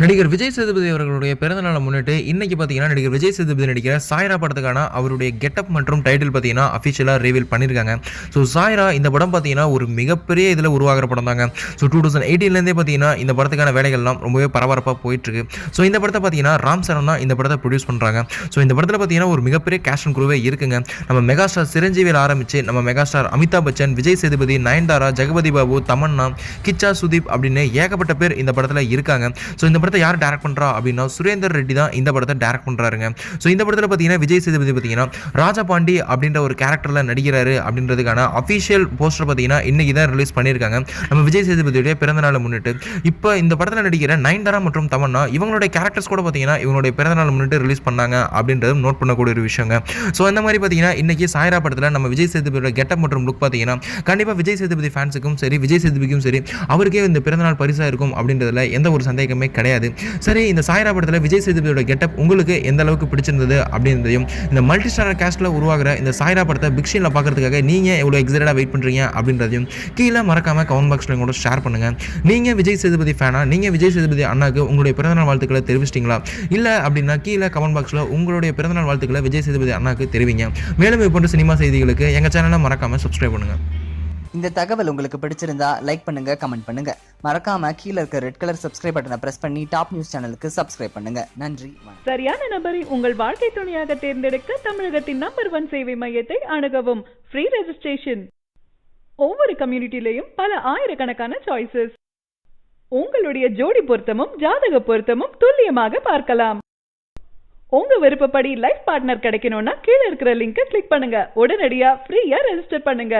நடிகர் விஜய் சேதுபதி அவர்களுடைய பிறந்தநாளை முன்னிட்டு இன்னைக்கு பார்த்தீங்கன்னா நடிகர் விஜய் சேதுபதி நடிக்கிற சாய்ரா படத்துக்கான அவருடைய கெட்டப் மற்றும் டைட்டில் பார்த்தீங்கன்னா அஃபிஷியலாக ரிவீல் பண்ணியிருக்காங்க ஸோ சாய்ரா இந்த படம் பார்த்தீங்கன்னா ஒரு மிகப்பெரிய இதில் உருவாகிற படம் தாங்க ஸோ டூ தௌசண்ட் எயிட்டீன்லேருந்தே பார்த்தீங்கன்னா இந்த படத்துக்கான வேலைகள்லாம் ரொம்பவே பரபரப்பாக போயிட்டுருக்கு. ஸோ இந்த படத்தை பார்த்தீங்கன்னா ராம் சரண் தான் இந்த படத்தை ப்ரொடியூஸ் பண்ணுறாங்க ஸோ இந்த படத்தில் பார்த்தீங்கன்னா ஒரு மிகப்பெரிய கேஷ் அண்ட் குரூவே இருக்குங்க. நம்ம மெகாஸ்டார் சிரஞ்சீவியில் ஆரம்பித்து நம்ம மெகாஸ்டார் அமிதாப் பச்சன் விஜய் சேதுபதி நயன்தாரா ஜெகபதி பாபு தமன்னா கிச்சா சுதீப் அப்படின்னு ஏகப்பட்ட பேர் இந்த படத்தில் இருக்காங்க. ஸோ இந்த படத்தை யார் டேரக்ட் பண்ணுறா அப்படின்னா சுரேந்தர் ரெட்டி தான் இந்த படத்தை டேரக்ட் பண்ணுறாருங்க ஸோ இந்த படத்தில் பார்த்தீங்கன்னா விஜய் சேதுபதி பார்த்தீங்கன்னா ராஜா பாண்டி அப்படின்ற ஒரு கேரக்டரில் நடிக்கிறாரு அப்படின்றதுக்கான அஃபிஷியல் போஸ்டர் பார்த்தீங்கன்னா இன்றைக்கி தான் ரிலீஸ் பண்ணியிருக்காங்க. நம்ம விஜய் சேதுபதியுடைய பிறந்தநாளை முன்னிட்டு. இப்போ இந்த படத்தில் நடிக்கிற நயன்தாரா மற்றும் தமன்னா இவங்களுடைய கேரக்டர்ஸ் கூட பார்த்தீங்கன்னா இவங்களுடைய பிறந்தநாள் முன்னிட்டு ரிலீஸ் பண்ணாங்க அப்படின்றது நோட் பண்ணக்கூடிய ஒரு விஷயங்க. ஸோ அந்த மாதிரி பார்த்தீங்கன்னா இன்னைக்கு சாயரா படத்தில் நம்ம விஜய் சேதுபதியோட கெட்டப் மற்றும் லுக் பார்த்தீங்கன்னா கண்டிப்பாக விஜய் சேதுபதி ஃபேன்ஸுக்கும் சரி விஜய் சேதுபதிக்கும் சரி அவருக்கே இந்த பிறந்தநாள் பரிசாக இருக்கும் அப்படின்றதுல எந்த ஒரு சந்தேகமே கிடையாது. சரி இந்த சாயரா படத்தில் விஜய் சேதுபதியோட கெட்டப் உங்களுக்கு எந்த அளவுக்கு பிடிச்சிருந்தது அப்படின்றதையும் இந்த மல்டி ஸ்டார் கேஸ்ட்டில் உருவாகிற இந்த சாயரா படத்தை பிக்ஷனில் பார்க்கறதுக்காக நீங்கள் எவ்வளோ எக்ஸைட்டடாக வெயிட் பண்ணுறீங்க அப்படின்றதையும் கீழே மறக்காமல் கமெண்ட் பாக்ஸில் கூட ஷேர் பண்ணுங்கள் நீங்கள் விஜய் சேதுபதி ஃபேனா நீங்கள் விஜய் சேதுபதி அண்ணாக்கு உங்களுடைய பிறந்தநாள் வாழ்த்துக்களை தெரிவிச்சிட்டிங்களா? இல்லை அப்படின்னா கீழே கமெண்ட் பாக்ஸில் உங்களுடைய பிறந்தநாள் வாழ்த்துக்களை விஜய் சேதுபதி அண்ணாக்கு தெரிவிங்க. மேலும் இது போன்ற சினிமா செய்திகளுக்கு எங்கள் சேனலை மறக்காமல் சப்ஸ்கிரைப் பண்ணுங்கள் இந்த தகவல் உங்களுக்கு பிடிச்சிருந்தா லைக் பண்ணுங்க கமெண்ட் பண்ணுங்க. மறக்காம கீழே இருக்க ரெட் கலர் சப்ஸ்கிரைப் பட்டனை பிரஸ் பண்ணி டாப் நியூஸ் சேனலுக்கு சப்ஸ்கிரைப் பண்ணுங்க. நன்றி சரியான நபரை உங்கள் வாழ்க்கை துணையாக தேர்ந்தெடுக்க தமிழகத்தின் நம்பர் ஒன் சேவை மையத்தை அணுகவும். ஃப்ரீ ரெஜிஸ்ட்ரேஷன் ஒவ்வொரு கம்யூனிட்டிலையும் பல ஆயிரக்கணக்கான சாய்ஸஸ் உங்களுடைய ஜோடி பொருத்தமும் ஜாதக பொருத்தமும் துல்லியமாக பார்க்கலாம். உங்க விருப்பப்படி லைஃப் பார்ட்னர் கிடைக்கணும்னா கீழே இருக்கிற லிங்கை கிளிக் பண்ணுங்க. உடனடியா ஃப்ரீயா ரெஜிஸ்டர் பண்ணுங்க.